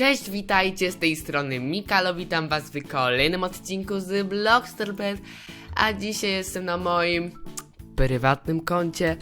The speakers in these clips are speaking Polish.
Cześć, witajcie z tej strony Mikalo, witam was w kolejnym odcinku z Blockster.pl A dzisiaj jestem na moim prywatnym koncie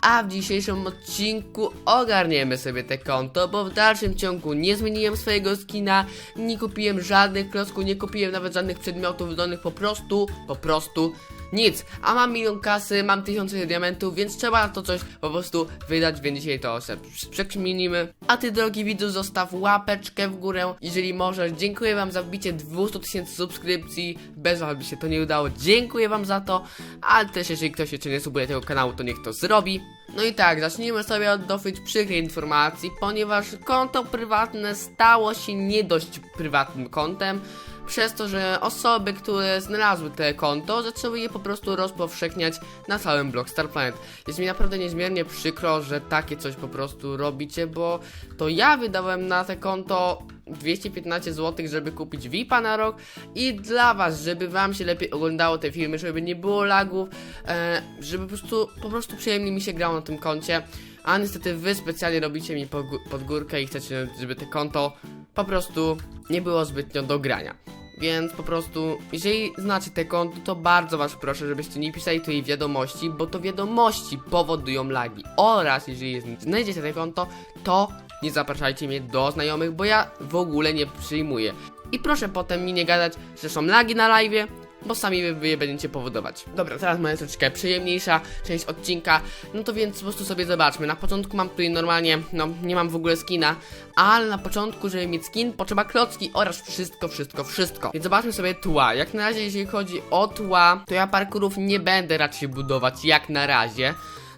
A w dzisiejszym odcinku ogarniemy sobie te konto, bo w dalszym ciągu nie zmieniłem swojego skina Nie kupiłem żadnych klocków, nie kupiłem nawet żadnych przedmiotów dodanych po prostu, po prostu nic, a mam milion kasy, mam tysiące diamentów, więc trzeba na to coś po prostu wydać, więc dzisiaj to sobie przekminimy. A ty, drogi widzu, zostaw łapeczkę w górę, jeżeli możesz. Dziękuję wam za wbicie 200 tysięcy subskrypcji, bez was by się to nie udało, dziękuję wam za to, ale też jeżeli ktoś jeszcze nie subuje tego kanału, to niech to zrobi. No i tak, zacznijmy sobie od dosyć przykrej informacji, ponieważ konto prywatne stało się nie dość prywatnym kontem, przez to, że osoby, które znalazły te konto, zaczęły je po prostu rozpowszechniać na całym Blockstar Planet. Jest mi naprawdę niezmiernie przykro, że takie coś po prostu robicie, bo to ja wydałem na te konto 215 zł, żeby kupić VIPa na rok i dla was, żeby wam się lepiej oglądało te filmy, żeby nie było lagów, e, żeby po prostu, po prostu przyjemnie mi się grało na tym koncie. A niestety wy specjalnie robicie mi po, pod górkę i chcecie, żeby te konto po prostu nie było zbytnio do grania. Więc po prostu, jeżeli znacie te konto, to bardzo was proszę, żebyście nie pisali tutaj wiadomości, bo to wiadomości powodują lagi. Oraz jeżeli znajdziecie te konto, to nie zapraszajcie mnie do znajomych, bo ja w ogóle nie przyjmuję. I proszę potem mi nie gadać, że są lagi na live, bo sami wy, je będziecie powodować. Dobra, teraz moja troszeczkę przyjemniejsza część odcinka, no to więc po prostu sobie zobaczmy. Na początku mam tutaj normalnie, no nie mam w ogóle skina, ale na początku, żeby mieć skin, potrzeba klocki oraz wszystko, wszystko, wszystko. Więc zobaczmy sobie tła. Jak na razie, jeżeli chodzi o tła, to ja parkurów nie będę raczej budować, jak na razie.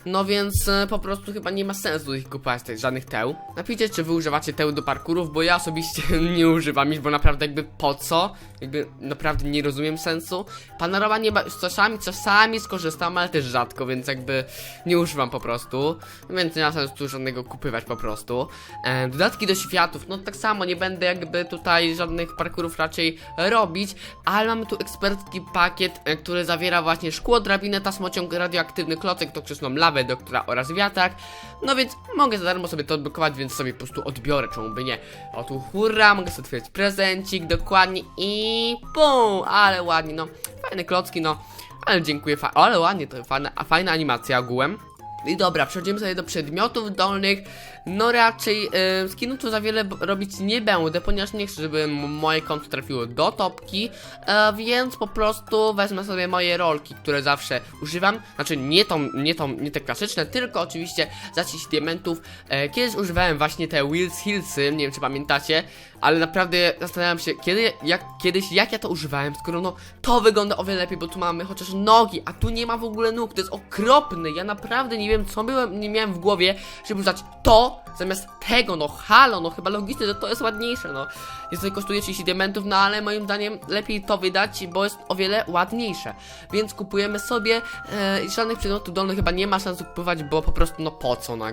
No więc e, po prostu chyba nie ma sensu ich kupować tutaj żadnych teł. Napiszcie, czy wy używacie teł do parkurów, bo ja osobiście nie używam ich, bo naprawdę jakby po co? Jakby naprawdę nie rozumiem sensu. Panorama nie czasami, czasami skorzystam, ale też rzadko, więc jakby nie używam po prostu. Więc nie ma sensu tu żadnego kupywać po prostu. E, dodatki do światów, no tak samo nie będę jakby tutaj żadnych parkurów raczej robić, ale mamy tu ekspercki pakiet, e, który zawiera właśnie szkło, drabinę, tasmociąg, radioaktywny klocek, toksyczną lawę, doktora oraz wiatrak. No więc mogę za darmo sobie to odblokować, więc sobie po prostu odbiorę, czemu by nie. O tu hurra, mogę sobie otworzyć prezencik, dokładnie i pum, ale ładnie, no. Fajne klocki, no. Ale dziękuję, fa ale ładnie, to fajna, fajna animacja ogółem. I dobra, przechodzimy sobie do przedmiotów dolnych. No raczej yy, skinu tu za wiele robić nie będę, ponieważ nie chcę, żeby moje konto trafiło do topki, e, więc po prostu wezmę sobie moje rolki, które zawsze używam. Znaczy nie tą, nie tą, nie te klasyczne, tylko oczywiście zacisk diamentów. E, kiedyś używałem właśnie te Wheels Hillsy, nie wiem czy pamiętacie, ale naprawdę zastanawiam się, kiedy, jak, kiedyś, jak ja to używałem, skoro no to wygląda o wiele lepiej, bo tu mamy chociaż nogi, a tu nie ma w ogóle nóg, to jest okropne, ja naprawdę nie wiem, co byłem, nie miałem w głowie, żeby używać to zamiast tego, no halo, no chyba logicznie, że to jest ładniejsze, no. Jest to kosztuje 30 diamentów, no ale moim zdaniem lepiej to wydać, bo jest o wiele ładniejsze, więc kupujemy sobie, e, żadnych przedmiotów dolnych chyba nie ma sensu kupować, bo po prostu, no po co, no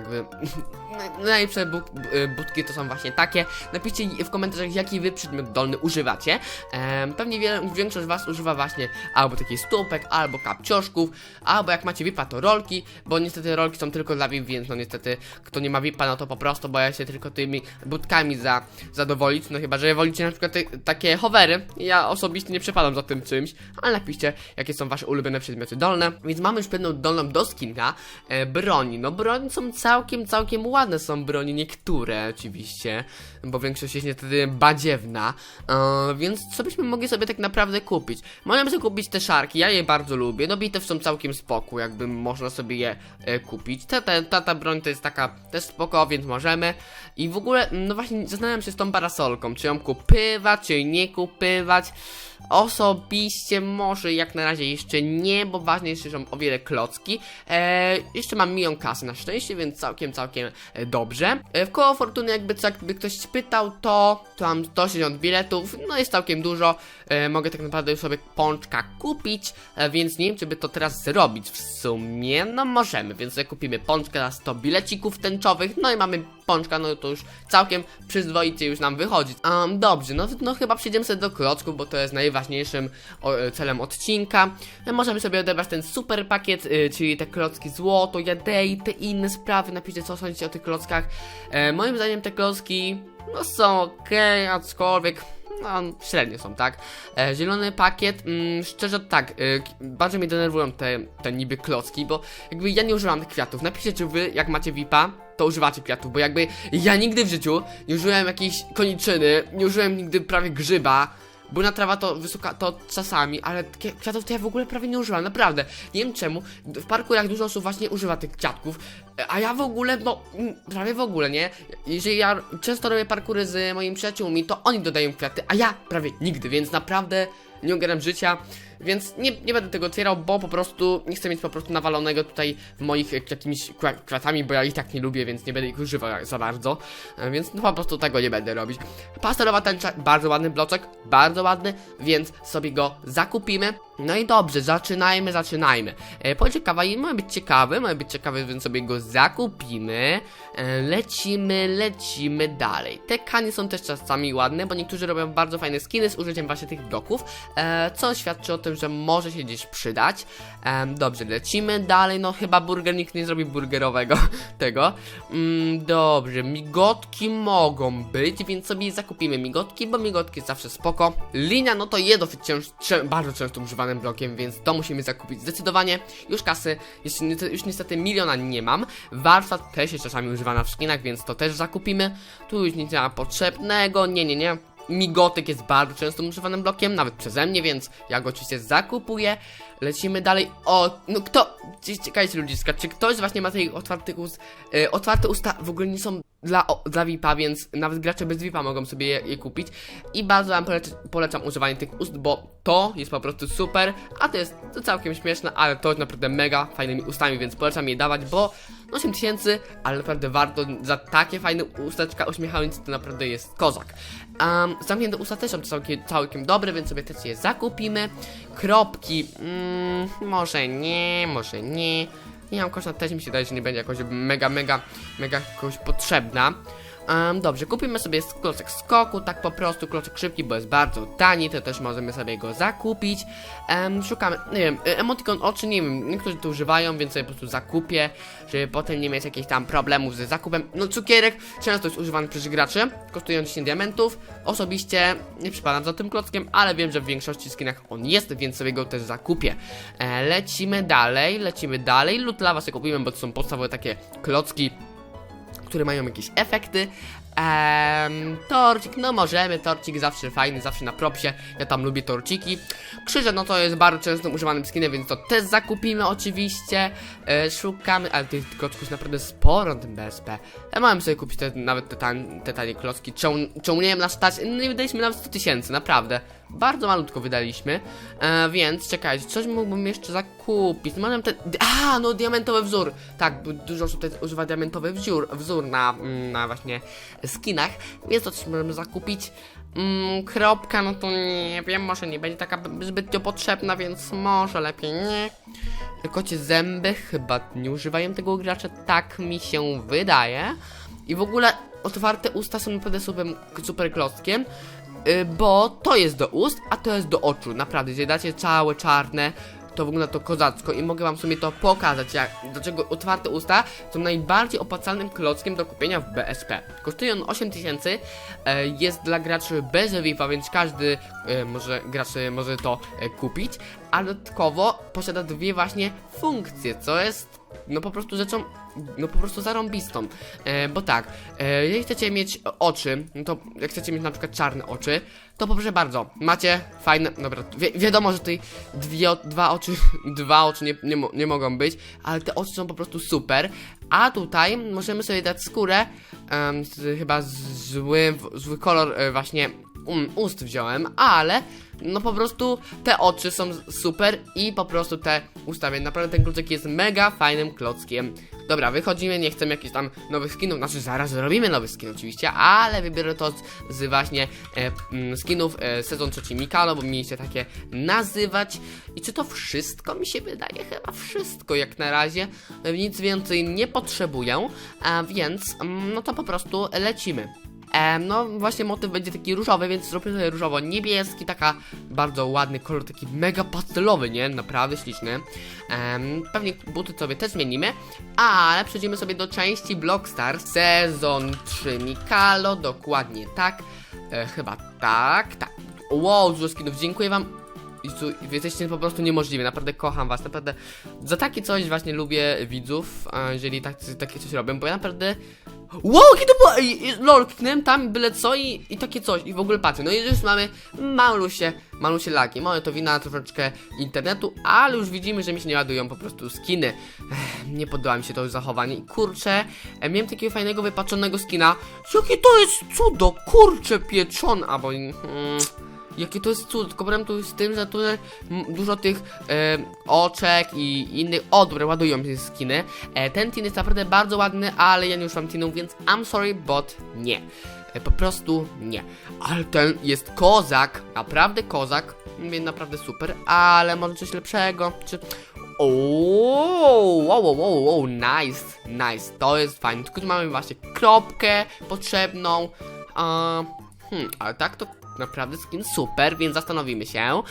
najlepsze bu e, budki to są właśnie takie, napiszcie w komentarzach, jaki wy przedmiot dolny używacie, Em, pewnie wiele, większość z was używa właśnie albo takich stópek, albo kapcioszków, albo jak macie VIPa to rolki, bo niestety rolki są tylko dla VIP, więc no niestety kto nie ma VIPa, no to po prostu boję się tylko tymi budkami za, zadowolić, no chyba, że wolicie na przykład te, takie hovery, ja osobiście nie przepadam za tym czymś, ale napiszcie, jakie są wasze ulubione przedmioty dolne, więc mamy już pewną dolną do skinka, e, broni, no broni są całkiem, całkiem ładne są broni, niektóre oczywiście, bo większość jest niestety badziewna, e, więc co byśmy mogli sobie tak naprawdę kupić? Możemy sobie kupić te szarki, ja je bardzo lubię, no bite są całkiem spoko, jakby można sobie je e, kupić. Ta, ta, ta, ta broń to jest taka też spoko, więc możemy. I w ogóle, no właśnie zastanawiam się z tą parasolką, czy ją kupywać, czy nie kupywać. Osobiście może jak na razie jeszcze nie, bo ważniejsze są o wiele klocki. E, jeszcze mam milion kasy na szczęście, więc całkiem, całkiem e, dobrze. E, w koło fortuny jakby, co, jakby ktoś pytał, to, to mam 160 biletów, no jest całkiem dużo. E, mogę tak naprawdę już sobie pączka kupić, e, więc nie wiem, czy by to teraz zrobić w sumie. No możemy, więc kupimy pączkę za 100 bilecików tęczowych, no i mamy pączka, no to już całkiem przyzwoicie już nam wychodzi. Um, dobrze, no, no chyba przejdziemy sobie do klocków, bo to jest najważniejszym o, e, celem odcinka. E, Możemy sobie odebrać ten super pakiet, y, czyli te klocki złoto, jadei, te inne sprawy. Napiszcie co sądzicie o tych klockach. E, moim zdaniem te klocki no są okej, aczkolwiek no, średnie są, tak? E, zielony pakiet, mm, szczerze tak, e, bardzo mnie denerwują te, te niby klocki, bo jakby ja nie używam tych kwiatów. Napiszcie, czy wy, jak macie VIPa, to używacie kwiatów, bo jakby ja nigdy w życiu nie użyłem jakiejś koniczyny, nie użyłem nigdy prawie grzyba, Bujna trawa to wysoka, to czasami, ale kwiatów to ja w ogóle prawie nie używam, naprawdę. Nie wiem czemu, w parku jak dużo osób właśnie używa tych kwiatków, a ja w ogóle, no, mm, prawie w ogóle, nie? Jeżeli ja często robię parkury z moimi przyjaciółmi, to oni dodają kwiaty, a ja prawie nigdy, więc naprawdę nie życia, więc nie, nie będę tego otwierał, bo po prostu nie chcę mieć po prostu nawalonego tutaj moich jakimiś kwiatami, bo ja ich tak nie lubię, więc nie będę ich używał za bardzo, e, więc no po prostu tego nie będę robić. Pastelowa tęcza, bardzo ładny bloczek, bardzo ładny, więc sobie go zakupimy. No i dobrze, zaczynajmy, zaczynajmy. E, po może być ciekawy, może być ciekawy, więc sobie go zakupimy. E, lecimy, lecimy dalej. Te kanie są też czasami ładne, bo niektórzy robią bardzo fajne skiny z użyciem właśnie tych bloków, e, co świadczy o tym, że może się gdzieś przydać. E, dobrze, lecimy dalej. No chyba burger nikt nie zrobi burgerowego tego. Mm, dobrze, migotki mogą być, więc sobie zakupimy migotki, bo migotki zawsze spoko. Linia, no to czę, bardzo często blokiem, więc to musimy zakupić zdecydowanie. Już kasy, jeszcze już niestety miliona nie mam. Warsztat też jest czasami używana w skinach, więc to też zakupimy. Tu już nic nie ma potrzebnego, nie, nie, nie. Migotek jest bardzo często używanym blokiem, nawet przeze mnie, więc ja go oczywiście zakupuję. Lecimy dalej. O, no kto? Czekajcie ludziska, czy ktoś właśnie ma tych otwartych ust? E, otwarte usta w ogóle nie są dla, dla VIPa, więc nawet gracze bez VIPa mogą sobie je, je kupić. I bardzo wam polecam, polecam używanie tych ust, bo to jest po prostu super, a to jest to całkiem śmieszne, ale to jest naprawdę mega fajnymi ustami, więc polecam je dawać, bo 8 tysięcy, ale naprawdę warto za takie fajne usteczka uśmiechające, to naprawdę jest kozak. Um, zamknięte usta też są całkiem, całkiem dobre, więc sobie też je zakupimy. Kropki, mm, może nie, może nie. Nie mam koszta, też mi się wydaje, że nie będzie jakoś mega, mega, mega jakoś potrzebna. Em, dobrze, kupimy sobie klocek skoku, tak po prostu, klocek szybki, bo jest bardzo tani, to też możemy sobie go zakupić. Em, szukamy, nie wiem, e, emotikon oczy, nie wiem, niektórzy to używają, więc sobie po prostu zakupię, żeby potem nie mieć jakichś tam problemów ze zakupem. No cukierek często jest używany przez graczy, kosztują 10 diamentów. Osobiście nie przypadam za tym klockiem, ale wiem, że w większości skinach on jest, więc sobie go też zakupię. E, lecimy dalej, lecimy dalej. Lód lawa sobie kupimy, bo to są podstawowe takie klocki które mają jakieś efekty. Ehm, torcik, no możemy, torcik zawsze fajny, zawsze na propsie, ja tam lubię torciki. Krzyże, no to jest bardzo często używanym skinem, więc to też zakupimy oczywiście. E, szukamy, ale tych klocków naprawdę sporo na tym BSP. Ja mamy sobie kupić te, nawet te, tan, te tanie klocki, czemu, czemu nie wiem na stać, nie wydaliśmy nawet 100 tysięcy, naprawdę. Bardzo malutko wydaliśmy, e, więc czekajcie, coś mógłbym jeszcze zakupić. Mam te. A, no diamentowy wzór. Tak, dużo osób tutaj używa diamentowy wzór, wzór na, na właśnie skinach, więc to coś możemy zakupić. Mm, kropka, no to nie wiem, może nie będzie taka zbytnio potrzebna, więc może lepiej nie. Kocie zęby, chyba nie używają tego gracze, tak mi się wydaje. I w ogóle otwarte usta są naprawdę super, super klockiem. Y, bo to jest do ust, a to jest do oczu. Naprawdę, jeżeli dacie całe czarne, to wygląda to kozacko i mogę wam sobie to pokazać, jak, dlaczego otwarte usta są najbardziej opłacalnym klockiem do kupienia w BSP. Kosztuje on 8000, e, jest dla graczy bez VIP-a, więc każdy e, może, gracz może to e, kupić, a dodatkowo posiada dwie właśnie funkcje, co jest no po prostu rzeczą, no po prostu zarąbistą. E, bo tak, e, chcecie mieć oczy, no to jak chcecie mieć na przykład czarne oczy, to proszę bardzo, macie fajne, dobra, wi wiadomo, że tutaj dwie, dwa oczy, dwa oczy nie, nie, nie mogą być, ale te oczy są po prostu super. A tutaj możemy sobie dać skórę, em, z, chyba zły, zły kolor e, właśnie um, ust wziąłem, ale no po prostu te oczy są super i po prostu te ustawię. Naprawdę ten klocek jest mega fajnym klockiem Dobra, wychodzimy, nie chcemy jakichś tam nowych skinów, znaczy zaraz zrobimy nowy skin oczywiście, ale wybiorę to z, właśnie e, mm, skinów e, sezon trzeci Mikalo, bo mieliście takie nazywać. I czy to wszystko? Mi się wydaje chyba wszystko jak na razie. Nic więcej nie potrzebuję, a więc mm, no to po prostu lecimy. No właśnie motyw będzie taki różowy, więc zrobię sobie różowo-niebieski, taka bardzo ładny kolor, taki mega pastelowy, nie? Naprawdę śliczny. Pewnie buty sobie też zmienimy, ale przejdziemy sobie do części Blockstar sezon 3 Mikalo, dokładnie tak. E, chyba tak, tak. Wow, dużo skinów, dziękuję wam. Jezu, wy jesteście po prostu niemożliwi, naprawdę kocham was, naprawdę za takie coś właśnie lubię widzów, jeżeli tak, takie coś robią, bo ja naprawdę Wow, jakie to było, ej, ej, lol, kliknąłem tam byle co i, i takie coś i w ogóle patrzę, no i już mamy malusie, malusie lagi, może to wina troszeczkę internetu, ale już widzimy, że mi się nie ładują po prostu skiny, Ech, nie podoba mi się to zachowanie. I kurczę, e, miałem takiego fajnego wypaczonego skina, jakie to jest cudo, kurczę pieczone, albo... Mm, Jakie to jest cud, tylko problem tu z tym, że tu dużo tych e, oczek i innych. O, dobra, ładują się skiny. E, ten tin jest naprawdę bardzo ładny, ale ja nie używam tinów, więc I'm sorry, but nie. E, po prostu nie. Ale ten jest kozak, naprawdę kozak. Więc naprawdę super, ale może coś lepszego, czy... Wow, wow, wow, wow, nice, nice, to jest fajne. Tylko tu mamy właśnie kropkę potrzebną. A, hmm, ale tak to naprawdę skin super, więc zastanowimy się.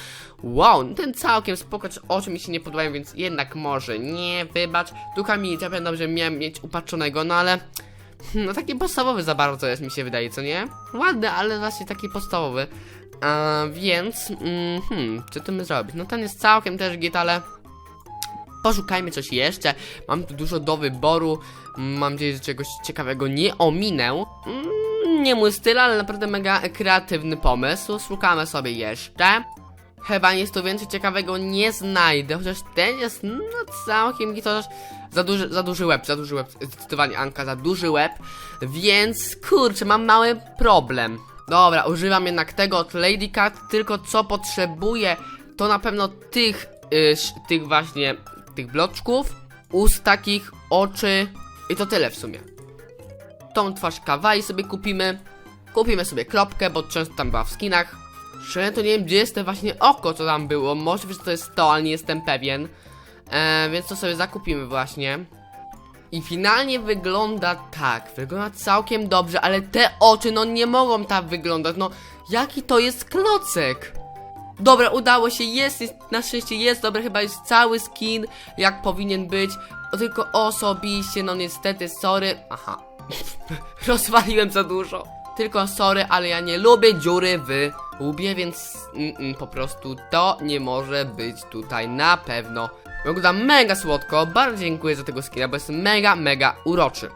Wow, ten całkiem spoko, czy oczy mi się nie podobają, więc jednak może nie, wybacz. Tu kamienia, pamiętam, że miałem mieć upatrzonego, no ale... No taki podstawowy za bardzo jest, mi się wydaje, co nie? Ładny, ale właśnie taki podstawowy. A, więc, mm, hmm, co tu my zrobić? No ten jest całkiem też git, ale... Poszukajmy coś jeszcze. Mam tu dużo do wyboru. Mam nadzieję, że czegoś ciekawego nie ominę. Mm, nie mój styl, ale naprawdę mega kreatywny pomysł. Szukamy sobie jeszcze. Chyba nic tu więcej ciekawego nie znajdę, chociaż ten jest no całkiem chociaż za duży, za duży łeb, za duży łeb, zdecydowanie Anka, za duży łeb, więc kurczę, mam mały problem. Dobra, używam jednak tego od Lady Cat, tylko co potrzebuję, to na pewno tych, y, sz- tych właśnie, tych bloczków, ust takich, oczy i to tyle w sumie. Tą twarz kawaii sobie kupimy, kupimy sobie kropkę, bo często tam była w skinach, Szczerze to nie wiem, gdzie jest te właśnie oko, co tam było. Może że to jest to, ale nie jestem pewien. E, więc to sobie zakupimy właśnie. I finalnie wygląda tak. Wygląda całkiem dobrze, ale te oczy, no nie mogą tak wyglądać. No, jaki to jest klocek? Dobra, udało się, jest, jest, na szczęście jest, dobra, chyba jest cały skin, jak powinien być. Tylko osobiście, no niestety, sorry. Aha, rozwaliłem za dużo. Tylko sorry, ale ja nie lubię dziury w łbie, więc mm, mm, po prostu to nie może być tutaj na pewno. Wygląda mega słodko, bardzo dziękuję za tego skina, bo jest mega, mega uroczy.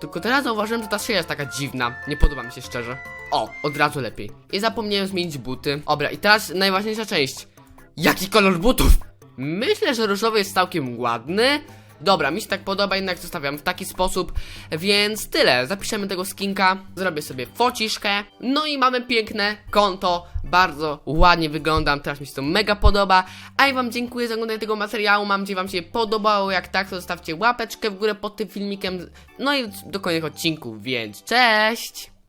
Tylko teraz zauważyłem, że ta szyja jest taka dziwna, nie podoba mi się szczerze. O, od razu lepiej. I zapomniałem zmienić buty. Dobra, i teraz najważniejsza część. Jaki kolor butów? Myślę, że różowy jest całkiem ładny. Dobra, mi się tak podoba, jednak zostawiam w taki sposób, więc tyle. Zapiszemy tego skinka, zrobię sobie fociszkę, no i mamy piękne konto, bardzo ładnie wyglądam, teraz mi się to mega podoba, a ja wam dziękuję za oglądanie tego materiału, mam nadzieję wam się podobało, jak tak to zostawcie łapeczkę w górę pod tym filmikiem, no i do kolejnych odcinków, więc cześć!